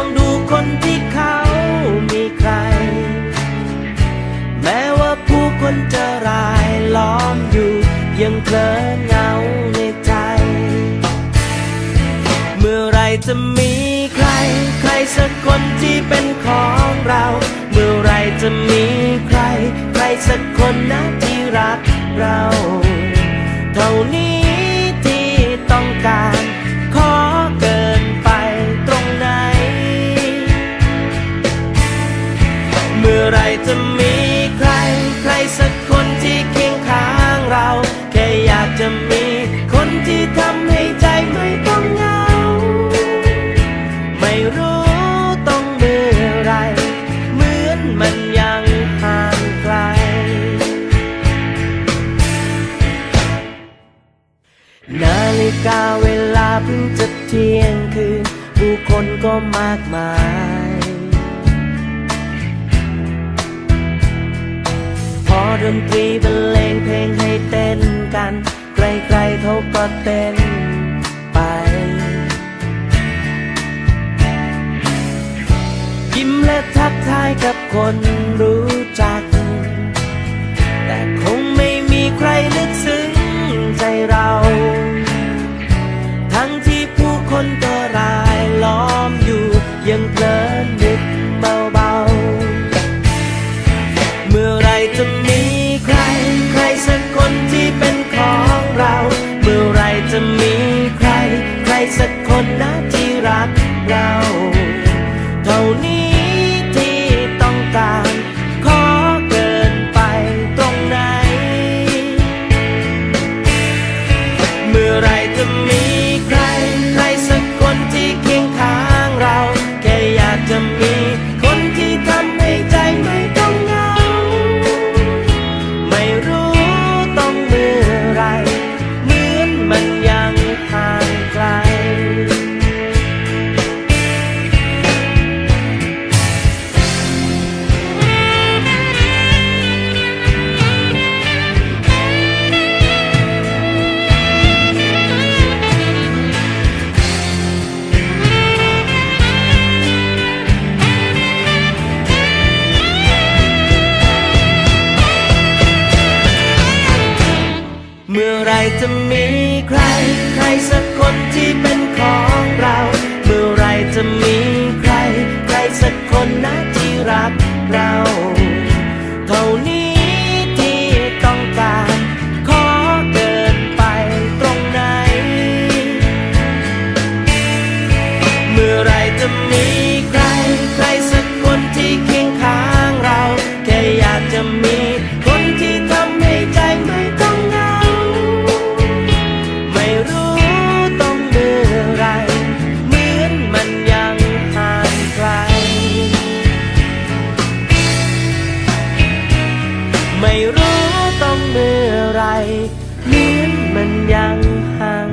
ง ลินเงาในใจ เมื่อไรจะมีใคร ใครสักคนที่เป็นของเรา เมื่อไรจะมีใคร ใครสักคนนะที่รักเรา เท่านี้ที่ต้องการ ขอเกินไปตรงไหน เมื่อไรจะมี นาฬิกาเวลาเพิ่งจะเที่ยงคืน ผู้คนก็มากมาย พอดนตรีบรรเลงเพลงให้เต้นกัน ใครๆเขาก็เต้นไป ยิ้มและทักทายกับคน คนก็รายล้อมอยู่ยังเพลินนึกเบาๆ เมื่อไรจะมีใคร ใครสักคนที่เป็นของเรา เมื่อไรจะมีใคร ใครสักคนนะที่รักเรา จะมีใคร ใครสักคนที่เป็นของเรา เมื่อไรจะมีใคร ใครสักคนนะที่รักเราเท่านี้ที่ต้องการ ขอเกินไปตรงไหน เมื่อไรจะมี ไม่รู้ต้องเมื่อไรเหมือนมันยังห่าง